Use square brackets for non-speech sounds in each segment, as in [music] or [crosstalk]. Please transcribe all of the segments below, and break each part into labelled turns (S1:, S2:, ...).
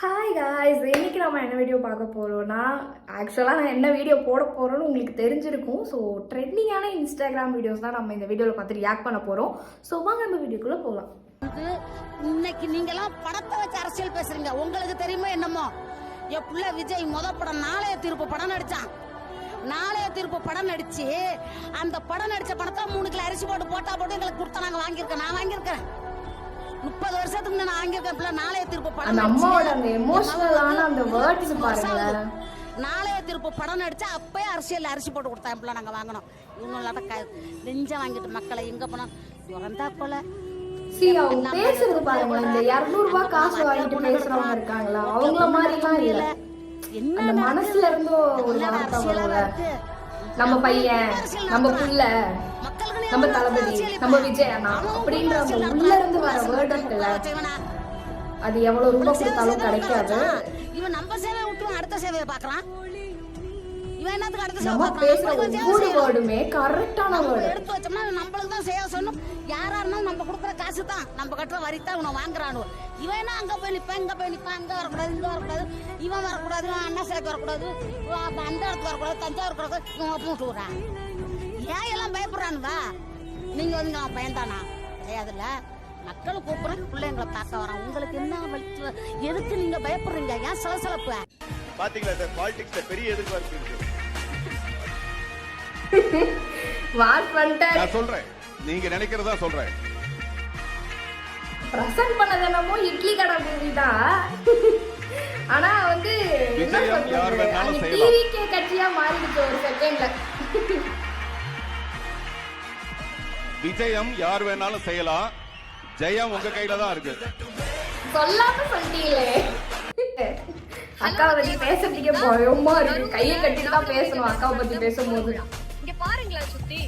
S1: Hi guys இன்னைக்கு நம்ம என்ன வீடியோ பார்க்க போகிறோம்னா ஆக்சுவலாக நான் என்ன வீடியோ போட போகிறோன்னு உங்களுக்கு தெரிஞ்சிருக்கும். ஸோ ட்ரெண்டிங்கான இன்ஸ்டாகிராம் வீடியோஸ் தான் நம்ம இந்த வீடியோவில் பார்த்து ரியாக்ட் பண்ண போகிறோம் ஸோ வாங்க நம்ம வீடியோக்குள்ளே போகலாம்
S2: இன்னைக்கு நீங்களாம் படத்தை வச்சு அரசியல் பேசுறீங்க. உங்களுக்கு தெரியுமா என்னமோ? என் பிள்ளை விஜய் முத படம் நாளைய தீர்ப்பு படம் நடிச்சான். நாளைய தீர்ப்பு படம் நடிச்சு அந்த படம் நடிச்ச படத்தை மூணு கிலோ அரிசி போட்டு போட்டா போட்டு எங்களுக்கு கொடுத்தா நாங்கள் வாங்கியிருக்கேன் நான் வாங்கியிருக்கேன். முப்பது வருஷத்துக்கு நான் வாங்கியிருக்கேன் பிள்ளை நாளைய தீர்ப்பு படம்
S1: அந்த அம்மாவோட அந்த எமோஷனலான அந்த வேர்ட்ஸ்
S2: ஆகுது. நாளைய தீர்ப்பு படம் நடிச்சா அப்பயே அரசியல் அரிசி போட்டு கொடுத்தா பிள்ளை நாங்க வாங்கினோம் இவங்க இல்லாட்ட நெஞ்ச வாங்கிட்டு மக்களை எங்க போனோம் இறந்தா போல.
S1: சி அவங்க பேசுறது பாருங்க இந்த இரநூறுபா காசு வாங்கிட்டு பேசுறவங்க இருக்காங்களா? அவங்கள மாதிரிலாம் இல்லை
S2: என்ன
S1: அந்த மனசுல இருந்து ஒரு நம்ம பையன் நம்ம புள்ள. நம்ம விஜய் அண்ணா அப்படின்ற அந்த உள்ள இருந்து வர வேர்ட் இருக்குல்ல அது எவ்வளவு ரூபாய் கொடுத்தாலும் கிடைக்காது.
S2: இவன் நம்ம சேவை விட்டு அடுத்த சேவையை சேவை
S1: நம்ம? பேசுற ஒவ்வொரு
S2: செய்யணும்.
S1: வேர்டுமே கரெக்டான
S2: நம்ம
S1: வேர்டு
S2: எடுத்து வச்சோம்னா நம்மளுக்கு தான் சேவை சொல்லணும் யாரா இருந்தாலும் நம்ம கொடுக்குற காசு தான். நம்ம கட்டுற வரி தான் இவனை வாங்குறானு. இவன் அங்க போய் நிப்பான் இங்க போய் நிப்பான் அங்க வரக்கூடாது இங்க வரக்கூடாது. இவன் வரக்கூடாது இவன் அண்ணா சிலைக்கு வரக்கூடாது. அந்த இடத்துக்கு வரக்கூடாது தஞ்சாவூர் கூடாது இவன் பூட்டு விடுறான். ஏன் எல்லாம் பயப்படுறானுவா? நீங்க வந்து நான் பயந்தானா? கிடையாதுல்ல. மக்கள் கூப்பிடுறேன் பிள்ளைங்களை பார்க்க வரான். உங்களுக்கு என்ன எதுக்கு நீங்க பயப்படுறீங்க? ஏன் சலசலப்பு?
S3: பாத்தீங்களா சார் பாலிடிக்ஸ்ல பெரிய எதிர்பார்ப்பு இருக்கு
S1: வாட் பண்ணிட்டு
S3: நான் சொல்றேன். நீங்க நினைக்கிறதா சொல்றேன்.
S1: பிரசன்ட் பண்ணது என்னமோ இட்லி கடை மூவி தான் ஆனா வந்து என்ன சொல்றது? கட்சியா மாறிடுச்சு ஒரு செகண்ட்ல
S3: விஜயம் யார் வேணாலும் செய்யலாம். ஜெயம் உங்க கையில தான் இருக்கு.
S1: சொல்லாம சொல்லிட்டீங்களே. அக்காவை பத்தி பேசுறதுக்கே பயமா இருக்கு. கையை கட்டிட்டு தான் பேசணும் அக்காவை பத்தி பேசும்போது.
S4: இங்க பாருங்களேன் சுத்தி.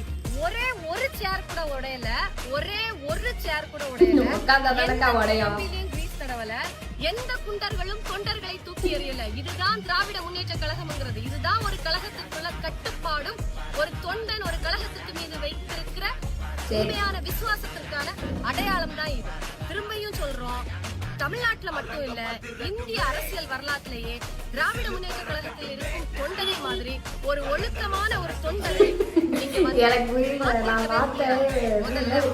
S4: ஒரே ஒரு சேர் கூட உடையல. ஒரே ஒரு சேர் கூட உடையல. [laughs]
S1: உட்கார்ந்தா தானக்கா உடையும்.
S4: தடவல. எந்த குண்டர்களும் தொண்டர்களை தூக்கி எறியல. இதுதான் திராவிட முன்னேற்ற கழகம்ங்கிறது. இதுதான் ஒரு கழகத்திற்குள்ள கட்டுப்பாடும் ஒரு தொண்டன் ஒரு கழகத்துக்கு மீது
S1: சரி.
S4: உண்மையான விசுவாசத்திற்கான அடையாளம் தான் இது. திரும்பியும் சொல்றோம் தமிழ்நாட்டுல மட்டும் இல்ல இந்திய அரசியல் வரலாற்றிலேயே திராவிட முன்னேற்ற கழகத்தில் இருக்கும் தொண்டனை மாதிரி ஒரு ஒழுக்கமான ஒரு தொண்டனை
S1: எனக்கு புரியல. நான் பார்த்தேன்.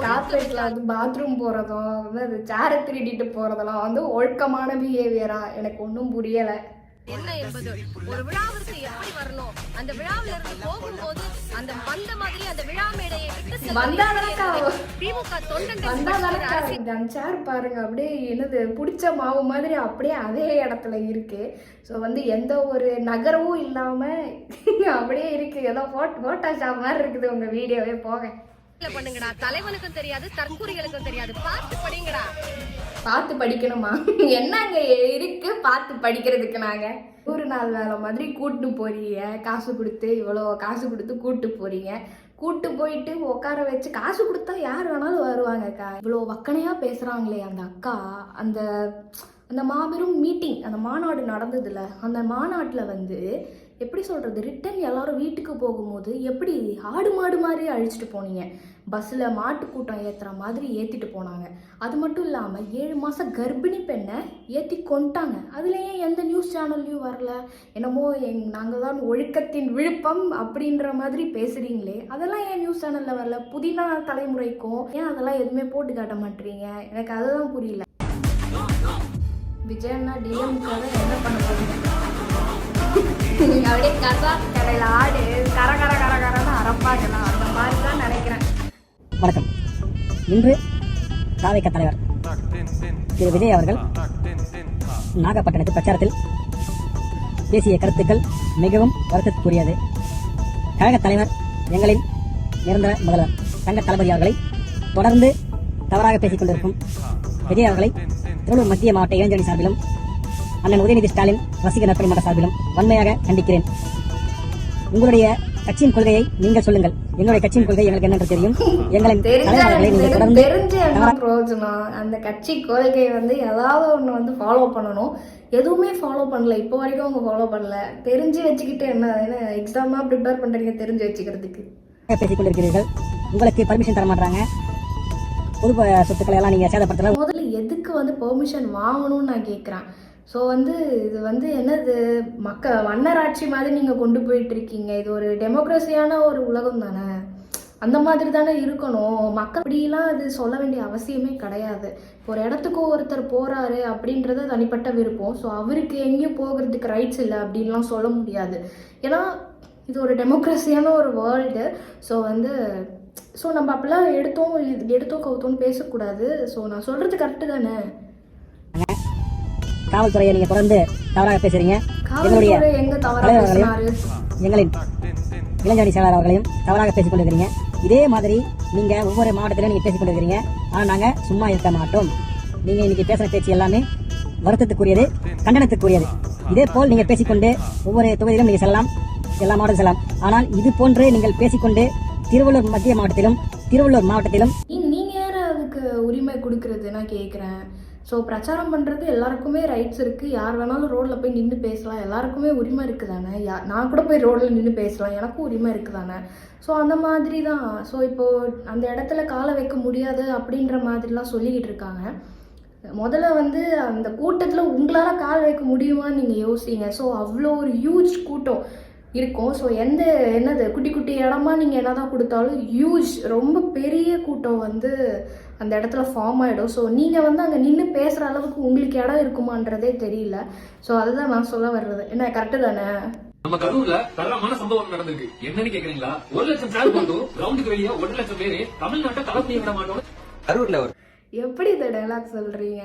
S1: கார்பரேட்ல வந்து பாத்ரூம் போறதும் வந்து அது சேரை திருடிட்டு போறதெல்லாம் வந்து ஒழுக்கமான பிஹேவியரா எனக்கு ஒன்றும் புரியல.
S4: என்ன என்பது? ஒரு விழாவிற்கு எப்படி வரணும்? அந்த விழாவில இருந்து போகும்போது அந்த வந்த மாதிரி அந்த விழா மேடையை விட்டு
S1: வந்தாதானக்கா
S4: திமுக தொண்டன்
S1: சேர் பாருங்க அப்படியே என்னது பிடிச்ச மாவு மாதிரி அப்படியே அதே இடத்துல இருக்கு. ஸோ வந்து எந்த ஒரு நகரமும் இல்லாம [laughs] அப்படியே இருக்கு. ஏதோ போட் போட்டோஷாப் மாதிரி இருக்குது உங்க வீடியோவே போக
S4: பண்ணுங்கடா. தலைவனுக்கும் தெரியாது தற்கூரிகளுக்கும் தெரியாது. பார்த்து படிங்கடா.
S1: பார்த்து படிக்கணுமா? என்னங்க இருக்கு? பார்த்து படிக்கிறதுக்கு நாங்க. ஒரு நாள் வேலை மாதிரி கூட்டு போறீங்க. காசு கொடுத்து இவ்வளோ காசு கொடுத்து கூட்டு போறீங்க. கூட்டு போயிட்டு உட்கார வச்சு காசு கொடுத்தா யார் வேணாலும் வருவாங்கக்கா. இவ்வளோ வக்கனையா பேசுறாங்களே அந்த அக்கா. அந்த அந்த மாபெரும் மீட்டிங் அந்த மாநாடு நடந்ததுல. அந்த மாநாட்டில் வந்து எப்படி சொல்கிறது ரிட்டன் எல்லாரும் வீட்டுக்கு போகும்போது எப்படி ஆடு மாடு மாதிரி அழிச்சிட்டு போனீங்க? பஸ்ஸில் மாட்டு கூட்டம் ஏற்றுற மாதிரி ஏற்றிட்டு போனாங்க. அது மட்டும் இல்லாமல் ஏழு மாதம் கர்ப்பிணி பெண்ணை ஏற்றி கொண்டாங்க அதில் ஏன் எந்த நியூஸ் சேனல்லையும் வரல? என்னமோ எங் நாங்கள் தான் ஒழுக்கத்தின் விழுப்பம் அப்படின்ற மாதிரி பேசுகிறீங்களே அதெல்லாம் ஏன் நியூஸ் சேனலில் வரல? புதினா தலைமுறைக்கும் ஏன் அதெல்லாம் எதுவுமே போட்டு காட்ட மாட்டீங்க எனக்கு அதுதான் புரியல. விஜயன்னா டிஎம்காக என்ன பண்ண அப்படியே கசா கடையில் ஆடு கர கர கர கரன்னு அரப்பாக்கலாம் அந்த மாதிரி தான் நினைக்கிறேன்.
S5: வணக்கம். இன்று தாவேக்க தலைவர் திரு விஜய் அவர்கள் நாகப்பட்டினத்து பிரச்சாரத்தில் பேசிய கருத்துக்கள் மிகவும் வருத்தத்துக்குரியது. கழக தலைவர் எங்களின் நிரந்தர முதல்வர் தங்க தளபதி அவர்களை தொடர்ந்து தவறாக பேசிக் கொண்டிருக்கும் விஜய் அவர்களை திருவள்ளூர் மத்திய மாவட்ட இளைஞரணி சார்பிலும் அண்ணன் உதயநிதி ஸ்டாலின் ரசிகர் நற்பணி மன்ற சார்பிலும் வன்மையாக கண்டிக்கிறேன். உங்களுடைய கட்சியின் கொள்கையை நீங்கள் சொல்லுங்கள். எங்களுடைய கட்சியின் கொள்கை எங்களுக்கு என்னென்று தெரியும்?
S1: தெரிஞ்ச
S5: தலைவர்களை நீங்கள் தொடர்ந்து
S1: பிரயோஜனம்? அந்த கட்சி கொள்கையை வந்து ஏதாவது ஒன்று வந்து ஃபாலோ பண்ணணும். எதுவுமே ஃபாலோ பண்ணல. இப்போ வரைக்கும் அவங்க ஃபாலோ பண்ணல. தெரிஞ்சு வச்சுக்கிட்டு என்ன என்ன எக்ஸாமா ப்ரிப்பேர் பண்றீங்க தெரிஞ்சு வச்சுக்கிறதுக்கு?
S5: பேசிக் கொண்டிருக்கிறீர்கள். உங்களுக்கு பர்மிஷன் தர மாட்டாங்க பொது சொத்துக்களை எல்லாம் நீங்க சேதப்படுத்தலாம்.
S1: முதல்ல எதுக்கு வந்து பெர்மிஷன் வாங்கணும்னு நான் கேட்குறேன் ஸோ வந்து இது வந்து என்னது மக்க மன்னராட்சி மாதிரி நீங்கள் கொண்டு போயிட்டு இருக்கீங்க இது ஒரு டெமோக்ரஸியான ஒரு உலகம் தானே. அந்த மாதிரி தானே இருக்கணும். மக்கள் அப்படிலாம் அது சொல்ல வேண்டிய அவசியமே கிடையாது. இப்போ ஒரு இடத்துக்கு ஒருத்தர் போகிறாரு அப்படின்றது தனிப்பட்ட விருப்பம். ஸோ அவருக்கு எங்கேயும் போகிறதுக்கு ரைட்ஸ் இல்லை அப்படின்லாம் சொல்ல முடியாது. ஏன்னா இது ஒரு டெமோக்ரஸியான ஒரு வேர்ல்டு ஸோ வந்து ஸோ நம்ம அப்படிலாம் எடுத்தோம் இது எடுத்தோம் கவுத்தோம்னு பேசக்கூடாது. ஸோ நான் சொல்கிறது கரெக்டு தானே?
S5: காவல்துறையை நீங்க தொடர்ந்து தவறாக பேசுறீங்க. எங்களுடைய
S1: தவறா
S5: தலைவர்களையும் எங்களின் இளஞ்சோடி செயலாளர் அவர்களையும் தவறாக பேசிக் கொண்டிருக்கிறீங்க. இதே மாதிரி நீங்க ஒவ்வொரு மாவட்டத்திலும் நீங்க பேசிக் கொண்டிருக்கிறீங்க. ஆனா நாங்க சும்மா இருக்க மாட்டோம். நீங்க இன்னைக்கு பேசுற பேச்சு எல்லாமே வருத்தத்துக்குரியது கண்டனத்துக்குரியது. இதே போல் நீங்க பேசிக்கொண்டு ஒவ்வொரு தொகுதியிலும் நீங்க செல்லலாம். எல்லா மாவட்டம் செல்லலாம். ஆனால் இது போன்று நீங்கள் பேசிக்கொண்டு திருவள்ளூர் மத்திய மாவட்டத்திலும் திருவள்ளூர் மாவட்டத்திலும்
S1: நீங்க யார் அதுக்கு உரிமை கொடுக்கறது நான் கேட்குறேன் ஸோ பிரச்சாரம் பண்ணுறது எல்லாருக்குமே ரைட்ஸ் இருக்குது யார் வேணாலும் ரோட்டில் போய் நின்று பேசலாம். எல்லாருக்குமே உரிமை இருக்குது தானே? யா நான் கூட போய் ரோட்டில் நின்று பேசலாம். எனக்கும் உரிமை இருக்குது தானே? ஸோ அந்த மாதிரி தான். ஸோ இப்போது அந்த இடத்துல காலை வைக்க முடியாது அப்படின்ற மாதிரிலாம் சொல்லிக்கிட்டு இருக்காங்க. முதல்ல வந்து அந்த கூட்டத்தில் உங்களால் கால் வைக்க முடியுமான்னு நீங்கள் யோசிங்க. ஸோ அவ்வளோ ஒரு ஹியூஜ் கூட்டம். இருக்கும். ஸோ எந்த என்னது? குட்டி குட்டி இடமா நீங்கள் என்னதான் கொடுத்தாலும் ஹியூஜ் ரொம்ப பெரிய கூட்டம் வந்து அந்த இடத்துல ஃபார்ம் ஆகிடும் ஸோ நீங்கள் வந்து அங்கே நின்று பேசுகிற அளவுக்கு உங்களுக்கு இடம் இருக்குமான்றதே தெரியல. ஸோ அதுதான் நான் சொல்ல வர்றது. என்ன கரெக்டு தானே?
S6: நம்ம கரூர்ல தரமான சம்பவம் நடந்திருக்கு. என்னன்னு கேக்குறீங்களா? ஒரு லட்சம் சேர் போட்டும் கிரவுண்டுக்கு வெளியே ஒன்றரை லட்சம் பேரு. தமிழ்நாட்டை தலைமையை விட மாட்டோம்
S7: கரூர்ல ஒரு
S1: எப்படி இந்த டைலாக் சொல்கிறீங்க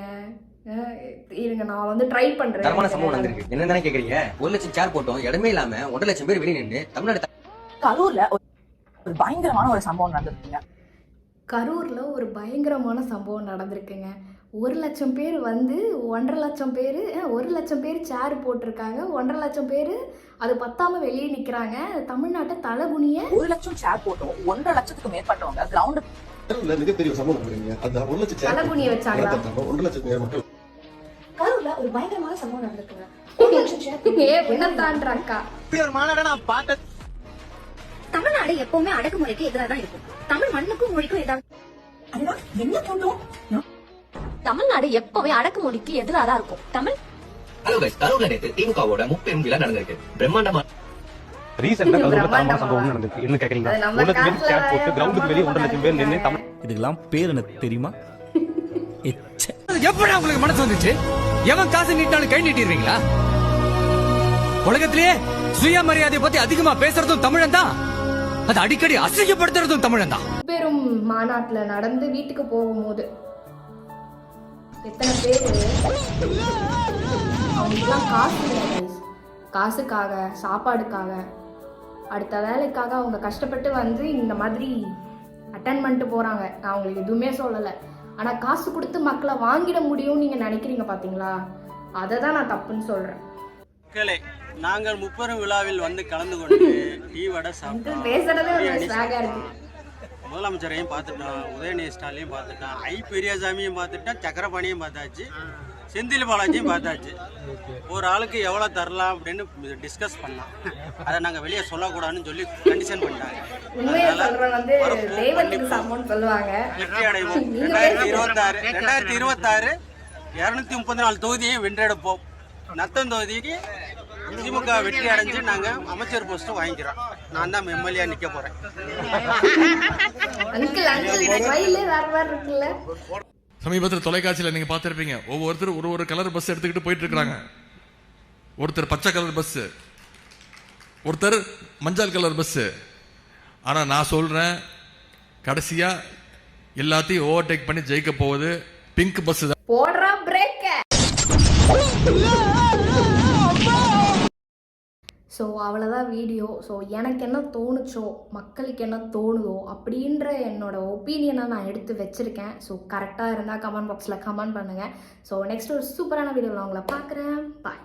S1: இருங்க நான் வந்து ட்ரை
S7: தரமான சம்பவம் நடந்திருக்கு. என்ன தானே கேக்குறீங்க? ஒரு லட்சம் சேர் போட்டோம் இடமே இல்லாம ஒன்றரை லட்சம் பேர் வெளியே நின்று தமிழ்நாடு
S8: கரூர்ல ஒரு ஒரு பயங்கரமான ஒரு சம்பவம் நடந்திருக்குங்க.
S1: கரூரில் ஒரு பயங்கரமான சம்பவம் நடந்திருக்குங்க. ஒரு லட்சம் பேர் வந்து ஒன்றரை லட்சம் பேர் ஒரு லட்சம் பேர் சேர் போட்டிருக்காங்க. ஒன்றரை லட்சம் பேர் அது பத்தாம வெளியே நிற்கிறாங்க தமிழ்நாட்டை தலைகுனிய
S8: ஒரு லட்சம் சேர் போட்டோம் ஒன்றரை லட்சத்துக்கு மேற்பட்டவங்க கிரவுண்ட்
S9: கரூர்ல மிகப்பெரிய சம்பவம் ஒரு லட்சம்
S1: தலைகுனிய வச்சாங்களா?
S9: நடத்திருக்காங்க. ஒன்றரை லட்சம் பேர் மக்கள்
S10: ஒரு பயங்கரமான சம்பவம் நடந்திருக்குங்க தமிழ்நாடு எப்பவுமே அடக்குமுறைக்கு எதிராக தான் இருக்கும். தமிழ் மண்ணுக்கும் மொழிக்கும்
S8: பொண்ணும்
S10: தமிழ்நாடு எப்பவுமே அடக்குமொழிக்கு எதிராக தான் இருக்கும். தமிழ்
S6: ஹலோ கைஸ் கரூர்ல நேத்து திமுகவோட முப்பெரும் விழா நடந்திருக்கு. பிரம்மாண்டமா
S1: ரீசெண்டா கரூர்ல தரமான சம்பவம்
S11: நடந்திருக்கு. என்ன பேர் சேர் போட்டு
S1: காசுல
S11: கிரவுண்டுக்கு வெளியே ஒன்றரை லட்சம் பேர் நின்று தமிழ்
S12: இதுக்கெல்லாம் பேர் எனக்கு தெரியுமா? [laughs]
S6: எப்படி உங்களுக்கு மனசு வந்துச்சு? எவன் காசு நீட்டாலும் கை நீட்டிடுவீங்களா? உலகத்திலேயே சுயமரியாதையை பத்தி அதிகமா பேசுறதும் தமிழன் தான் அது அடிக்கடி அசிங்கப்படுத்துறதும் தமிழன் தான்
S1: பெரும் மாநாட்டுல நடந்து வீட்டுக்கு போகும்போது எத்தனை பேர்? அவங்களுக்குலாம் காசு காசுக்காக சாப்பாடுக்காக அடுத்த வேலைக்காக அவங்க கஷ்டப்பட்டு வந்து இந்த மாதிரி அட்டன் பண்ணிட்டு போகிறாங்க நான் அவங்களுக்கு எதுவுமே சொல்லலை. ஆனால் காசு கொடுத்து மக்களை வாங்கிட முடியும்னு நீங்கள் நினைக்கிறீங்க பார்த்தீங்களா அதை தான் நான் தப்புன்னு சொல்கிறேன்
S13: மக்களே நாங்கள் முப்பெரும் விழாவில் வந்து கலந்து கொண்டு [laughs] டீ வடை சாப்பிட்டோம்.
S1: பேசுறதே
S13: முதலமைச்சரையும் பார்த்துட்டோம் உதயநிதி ஸ்டாலினையும் பார்த்துட்டோம் ஐ பெரியசாமியும் பார்த்துட்டோம் சக்கரபாணியும் பார்த்தாச்சு. செந்தில் பாலாஜியும் பார்த்தாச்சு. ஒரு ஆளுக்கு எவ்வளோ தரலாம் அப்படின்னு டிஸ்கஸ் பண்ணலாம். அதை நாங்கள் வெளியே சொல்லக்கூடாதுன்னு சொல்லி கண்டிஷன் பண்ணிட்டாங்க. வெற்றி அடைவோம். ரெண்டாயிரத்தி. இருபத்தாறு ரெண்டாயிரத்தி இருபத்தாறு இருநூத்தி முப்பத்தி நாலு தொகுதியை வென்றெடுப்போம் நத்தம் தொகுதிக்கு திமுக வெற்றி அடைஞ்சு நாங்க அமைச்சர் போஸ்ட் வாங்கிக்கிறோம். நான் தான் எம்எல்ஏ நிக்க போறேன்.
S11: சமீபத்தில் தொலைக்காட்சியில் நீங்க பார்த்திருப்பீங்க. ஒவ்வொருத்தர் ஒரு ஒரு கலர் பஸ் எடுத்துக்கிட்டு போயிட்டு இருக்காங்க ஒருத்தர் பச்சை கலர் பஸ் ஒருத்தர் மஞ்சள் கலர் பஸ் ஆனா நான் சொல்றேன் கடைசியா எல்லாத்தையும் ஓவர்டேக் பண்ணி ஜெயிக்க போவது பிங்க் பஸ் தான்.
S1: போடுறா பிரேக்க [laughs] ஸோ அவ்வளோதான் வீடியோ ஸோ எனக்கு என்ன தோணுச்சோ மக்களுக்கு என்ன தோணுதோ அப்படின்ற என்னோடய ஒப்பீனியனை நான் எடுத்து வச்சுருக்கேன். ஸோ கரெக்டாக இருந்தால் கமெண்ட் பாக்ஸில் கமெண்ட் பண்ணுங்கள் ஸோ நெக்ஸ்ட் ஒரு சூப்பரான வீடியோவில் உங்களை பார்க்குறேன். பாய்